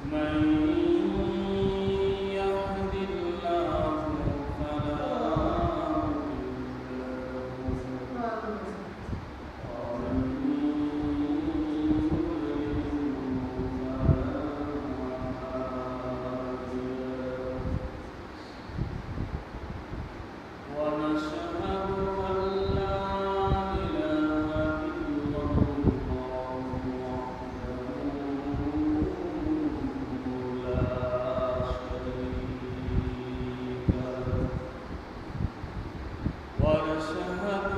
我们 Russia.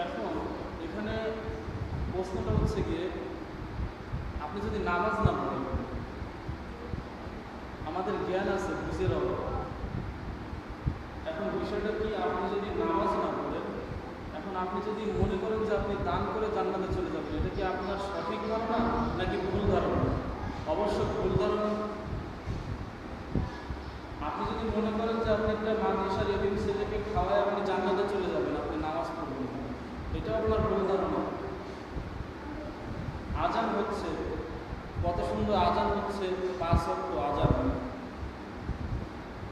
এখন এখানে প্রশ্নটা হচ্ছে গিয়ে আপনি যদি নামাজ না পড়েন, আমাদের জ্ঞান আছে বুঝের অভাব। এখন বিষয়টা কি, আপনি যদি নামাজ না পড়েন, এখন আপনি যদি মনে করেন যে আপনি দান করে জান্নাতে চলে যাবেন, এটা কি আপনার সঠিক ধারণা নাকি ভুল ধারণা? অবশ্য ভুল ধারণা। আপনি যদি মনে করেন যে আপনি একটা এদিন ছেলেকে খাওয়ায় আপনি জান্নাতে চলে যাবেন আপনি নামাজ পড়বেন আপনার ভুল ধারণা আজান হচ্ছে, কত সুন্দর আজান হচ্ছে, পাঁচ অক্ট আজান।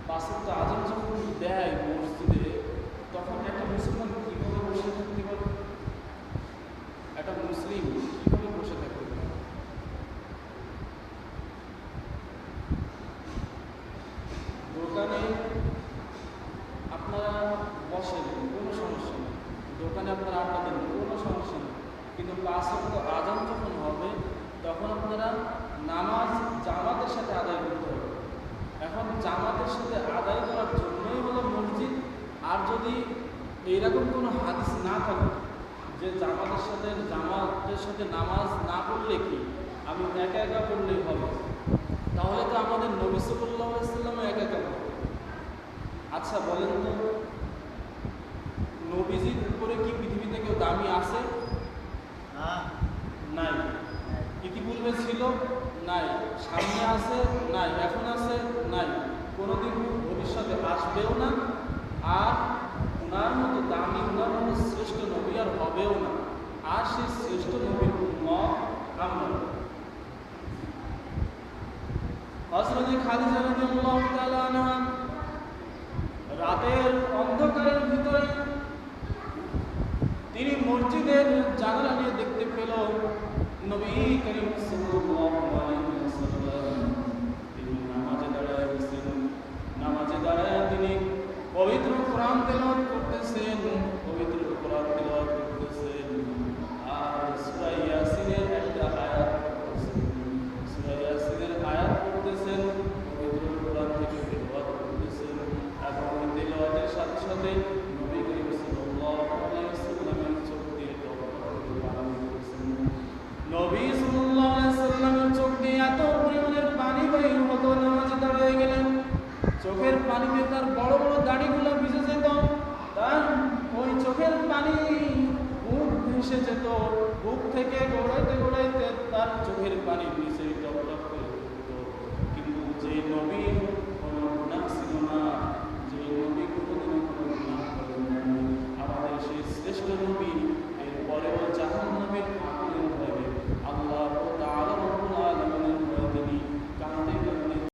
পাঁচ অক্ট আজান যখন দেয় মসজিদে, তখন একটা মুসলমান কীভাবে বসে থাকতে পারে? একটা মুসলিম কীভাবে বসে থাকতে পারে? দোকানে আপনারা বসেন, কোনো সমস্যা দোকানে আপনারা আড্ডা কোনো সমস্যা নেই। কিন্তু পাঁচ অক্ট আজান যখন হবে, তখন আপনারা নামাজ জামাতের সাথে আদায় করতে হবে। এখন জামাতের সাথে আদায় করার জন্যই হলো মসজিদ। আর যদি এইরকম কোনো হাদিস না থাকে, যে জামাতের সাথে জামাতের সাথে নামাজ না পড়লে কি? আমি একা একা পড়লেই হবে। তাহলে তো আমাদের নবী সাল্লাহ সাল্লামও একা একা আচ্ছা বলেন তো নবীজির উপরে কি পৃথিবীতে কেউ দামি আছে? নাই। ইতিপূর্বে ছিল? নাই। সামনে আছে? নাই। এখন আছে? নাই। কোনোদিন ভবিষ্যতে আসবেও না আর ওনার মতো দামি, ওনার মতো শ্রেষ্ঠ নবী আর হবেও না। আর সেই শ্রেষ্ঠ নবীর মত আমরা হজরত তাআলা রাতের অন্ধকারের মসজিদের জানালা নিয়ে দেখতে পেল নবী করিম তিনি নামাজে দাঁড়ায় নামাজে দাঁড়ায় তিনি